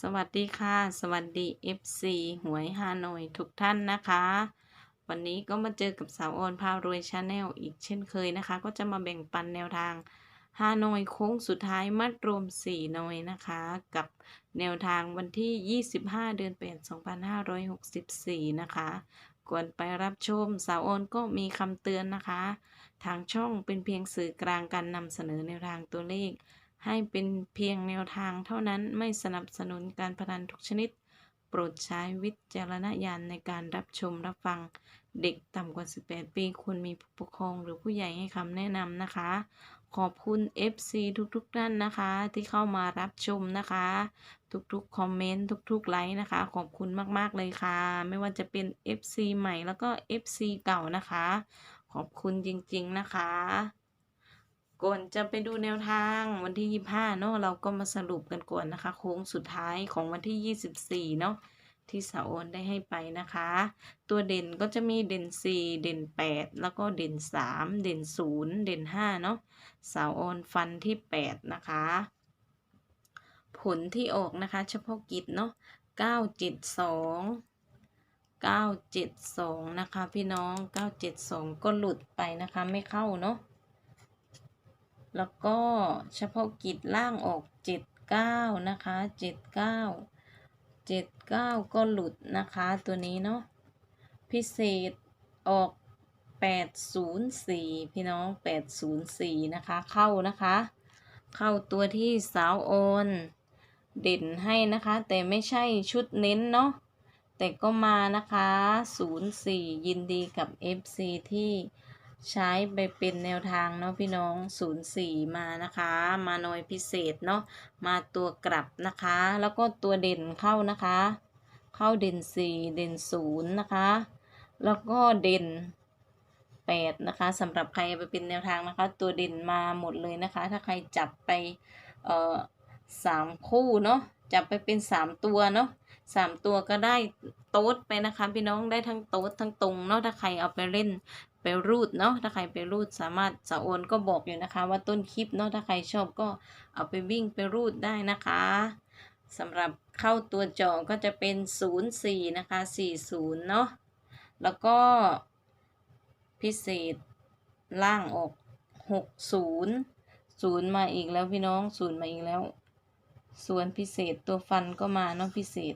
สวัสดีค่ะ สวัสดี FC หวยฮานอยทุกท่านนะคะ วันนี้ก็มาเจอกับสาวออนพารวยชาแนลอีกเช่นเคยนะคะ ก็จะมาแบ่งปันแนวทางฮานอยโค้งสุดท้ายมัดรวม 4 หน่อยนะคะ กับแนวทางวันที่ 25 เดือน8 2564 นะคะก่อนไปรับชมสาวออนก็มีคำเตือนนะคะ ทางช่องเป็นเพียงสื่อกลางการนำเสนอแนวทางตัวเลข ให้เป็นเพียงแนวทางเท่านั้นไม่สนับสนุนการพนันทุกชนิด โปรดใช้วิจารณญาณในการรับชมรับฟัง เด็กต่ำกว่า 18 ปีควรมีผู้ปกครองหรือผู้ใหญ่ให้คำแนะนำนะคะ ขอบคุณ FC ทุกๆท่านนะคะ ที่เข้ามารับชมนะคะ ทุกๆคอมเมนต์ทุกๆไลค์นะคะ ขอบคุณมากๆเลยค่ะ ไม่ว่าจะเป็น FC ใหม่แล้วก็ FC เก่านะคะ ขอบคุณจริงๆนะคะ ก่อนจะไปดูแนวทางวันที่ 25 เนาะเราก็มาสรุปกันก่อนนะคะ โค้งสุดท้ายของวันที่ 24 เนาะที่สาวโอนได้ให้ไปนะคะ ตัวเด่นก็จะมีเด่น 4 เด่น 8 แล้วก็เด่น 3 เด่น 0 เด่น 5 เนาะสาวโอนฟันที่ 8 นะคะ ผลที่ออกนะคะ เฉพาะกิจเนาะ972 972 นะคะ พี่น้อง 972 ก็หลุดไปนะคะ ไม่เข้าเนาะ แล้วก็เฉพาะกิจล่างออก 79 นะคะ 79 79 ก็หลุดนะคะตัวนี้เนาะพิเศษออก 804 พี่น้อง 804 นะคะ เข้านะคะ เข้าตัวที่สาวโอนเด่นให้นะคะ แต่ไม่ใช่ชุดเน้นเนาะแต่ก็มานะคะ 04 ยินดีกับ FC ที่ ใช้ไปเป็นแนวทางเนาะพี่น้อง 04 มานะคะ มาหน่อยพิเศษเนาะ มาตัวกลับนะคะ แล้วก็ตัวเด่นเข้านะคะ เข้าเด่น 4 เด่น 0 นะคะ แล้วก็เด่น 8 นะคะสำหรับใครไปเป็นแนวทางนะคะ ตัวเด่นมาหมดเลยนะคะ ถ้าใครจับไปเอ่อสามคู่เนาะ จับไปเป็น 3 ตัวเนาะสามตัวก็ได้โต๊ดไปนะคะ พี่น้องได้ทั้งโต๊ดทั้งตรงเนาะถ้าใครเอาไปเล่น ไปรูดเนาะถ้าใครไปรูดสามารถสะโอนก็บอกอยู่นะคะ ว่าต้นคลิปเนาะถ้าใครชอบก็เอาไปวิ่งไปรูดได้นะคะสำหรับเข้าตัวจาะก็จะเป็น 04 นะคะ 40 เนาะแล้วก็พิเศษล่างออก 60 0 มาอีกแล้วพี่น้อง 0 มาอีกแล้ว ส่วนพิเศษตัวฟันก็มาเนาะพิเศษ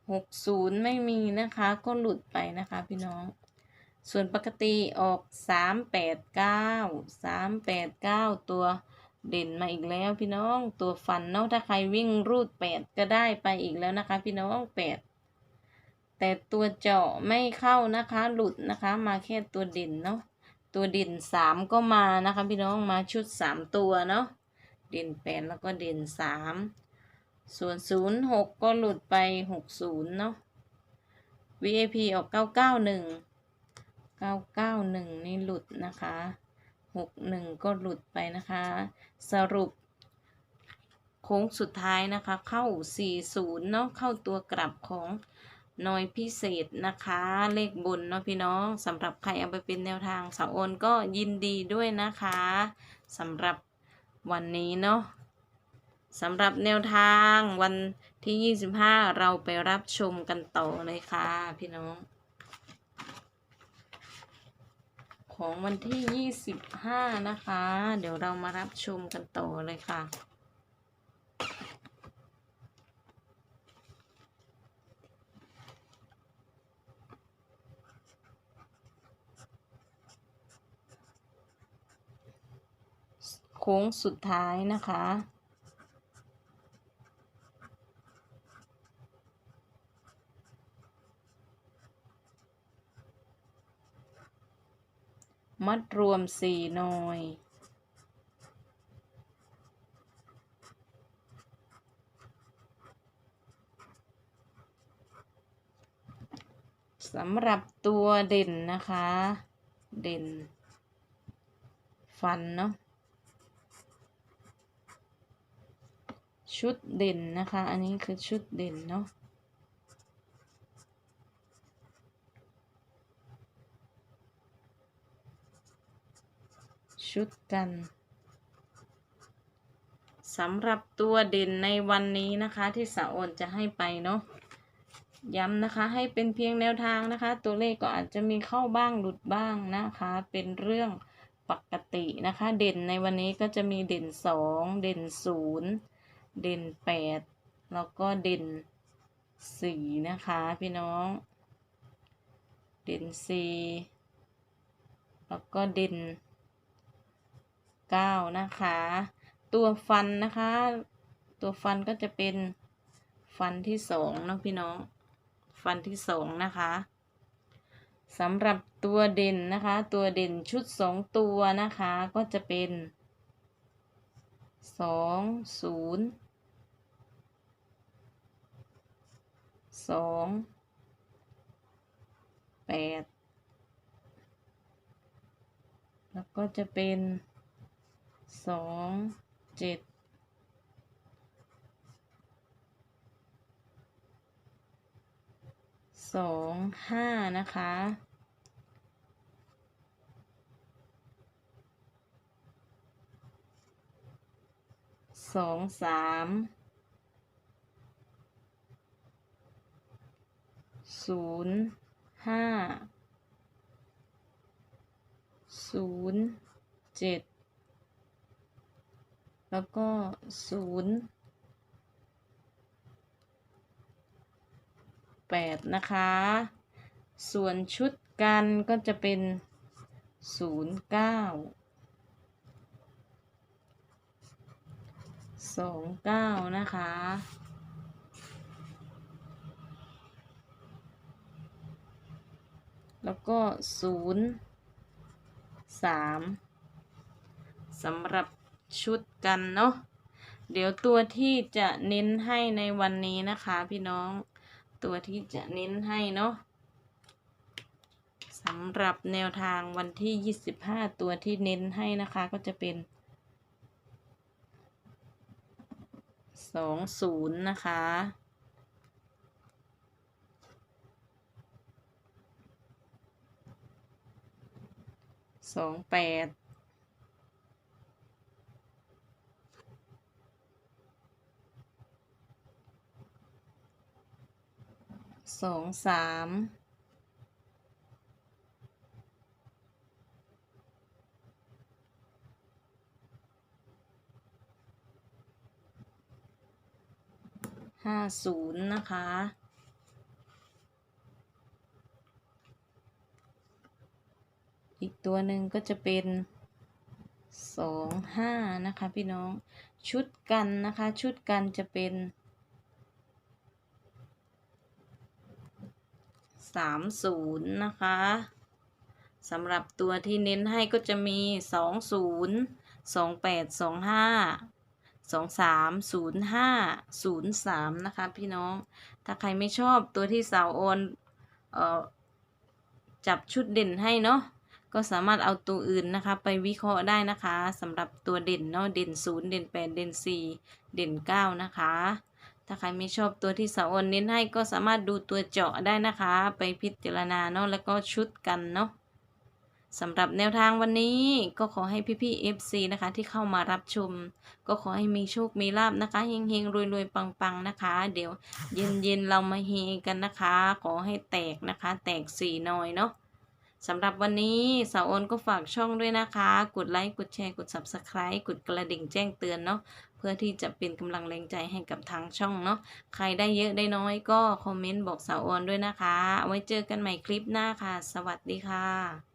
60 ไม่มีนะคะ ก็หลุดไปนะคะพี่น้อง ส่วนปกติออก389 389ตัวเด่นมาอีกแล้วพี่น้องตัวฟันเนาะถ้าใครวิ่งรูด8ก็ได้ไปอีกแล้วนะคะ พี่น้อง8แต่ตัวเจาะไม่เข้านะคะ หลุดนะคะ มาแค่ตัวเด่นเนาะตัวเด่น3ก็มานะคะ พี่น้องมาชุด3ตัวเนาะเด่น8แล้วก็เด่น3ส่วน06ก็หลุดไป60เนาะ VAP ออก991 991นี่ หลุดนะคะ61ก็หลุดไปนะคะ สรุป โค้งสุดท้ายนะคะ เข้า40เนาะเข้าตัวกลับของหน่อยพิเศษนะคะ เลขบนเนาะพี่น้องสำหรับใครเอาไปเป็นแนวทางสาวโอนก็ยินดีด้วยนะคะสำหรับวันนี้เนาะสำหรับแนวทางวันที่ 25 เราไปรับชมกันต่อเลยค่ะพี่น้อง ของวันที่ 25 นะคะ เดี๋ยวเรามารับชมกันต่อเลยค่ะ โค้งสุดท้ายนะคะ มัดรวมสี่หน่วย สำหรับตัวเด่นนะคะ เด่น ฟันเนาะชุดเด่นนะคะ อันนี้คือชุดเด่นเนาะ ชุดกันสำหรับตัวเด่นในวันนี้นะคะที่สาโอนจะให้ไปเนาะย้ำนะคะให้เป็นเพียงแนวทางนะคะ ตัวเลขก็อาจจะมีเข้าบ้างหลุดบ้างนะคะ เป็นเรื่องปกตินะคะ เด่นในวันนี้ก็จะมีเด่นสองเด่นศูนย์เด่นแปดแล้วก็เด่นสี่นะคะพี่น้อง เด่นสี่แล้วก็เด่น เก้านะคะ ตัวฟันนะคะ ตัวฟันก็จะเป็นฟันที่สองนะพี่น้อง ฟันที่สองนะคะสำหรับตัวเด่นนะคะ ตัวเด่นชุดสองตัวนะคะ ก็จะเป็นสองศูนย์สองแปดแล้วก็จะเป็น สองเจ็ดสองห้านะคะ สองสามศูนย์ห้าศูนย์เจ็ด แล้วก็ศูนย์แปดนะคะ ส่วนชุดกันก็จะเป็นศูนย์เก้าสองเก้านะคะ แล้วก็ศูนย์สามสำหรับ ชุดกันเนาะเดี๋ยวตัวที่จะเน้นให้ในวันนี้นะคะ พี่น้องตัวที่จะเน้นให้เนาะสำหรับแนวทางวันที่ 25 ตัวที่เน้นให้นะคะก็จะเป็น 20 นะคะสองแปด สองสามห้าศูนย์นะคะ อีกตัวหนึ่งก็จะเป็นสองห้านะคะพี่น้อง ชุดกันนะคะ ชุดกันจะเป็น สามศูนย์นะคะสำหรับตัวที่เน้นให้ก็จะมีสองศูนย์สองแปดสองห้าสองสามศูนย์ห้าศูนย์สามนะคะพี่น้อง ถ้าใครไม่ชอบตัวที่สาวโอนเอ่อจับชุดเด่นให้เนาะก็สามารถเอาตัวอื่นนะคะ ไปวิเคราะห์ได้นะคะสำหรับตัวเด่นเนาะเด่นศูนย์เด่นแปดเด่นสี่เด่นเก้านะคะ ถ้าใครไม่ชอบตัวที่สาวอนเน้นให้ก็สามารถดูตัวเจาะได้นะคะ ไปพิจารณาเนาะแล้วก็ชุดกันเนาะสำหรับแนวทางวันนี้ก็ขอให้พี่ๆ FC นะคะที่เข้ามารับชม ก็ขอให้มีโชคมีลาบนะคะเฮงๆรวยๆปังๆนะคะ เดี๋ยวเย็นๆเรามาเฮกันนะคะ ขอให้แตกนะคะ แตกสี่หน่อยเนาะ สำหรับวันนี้สาวโอนก็ฝากช่องด้วยนะคะ กดไลค์ กดแชร์ กด Subscribe กดกระดิ่งแจ้งเตือนเนาะ เพื่อที่จะเป็นกำลังแรงใจให้กับทางช่องเนาะ ใครได้เยอะได้น้อยก็คอมเมนต์บอกสาวโอนด้วยนะคะ ไว้เจอกันใหม่คลิปหน้าค่ะ สวัสดีค่ะ